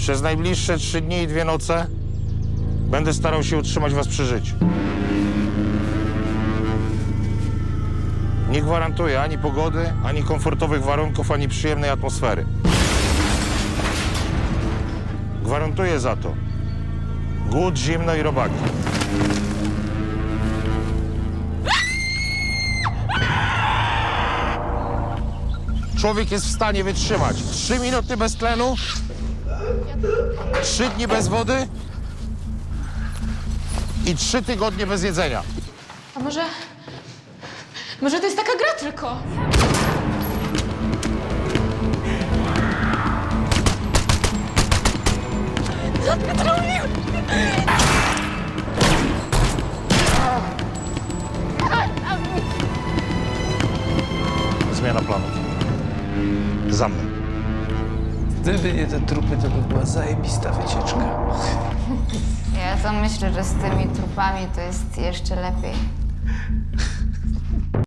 Przez najbliższe trzy dni i dwie noce będę starał się utrzymać was przy życiu. Nie gwarantuję ani pogody, ani komfortowych warunków, ani przyjemnej atmosfery. Gwarantuję za to głód, zimno i robaki. Człowiek jest w stanie wytrzymać trzy minuty bez tlenu, trzy dni bez wody i trzy tygodnie bez jedzenia. A może... Może to jest taka gra tylko? Co ty zrobił? Zmiana planów. Za mną. Gdyby nie te trupy, to by była zajebista wycieczka. Ja to myślę, że z tymi trupami to jest jeszcze lepiej.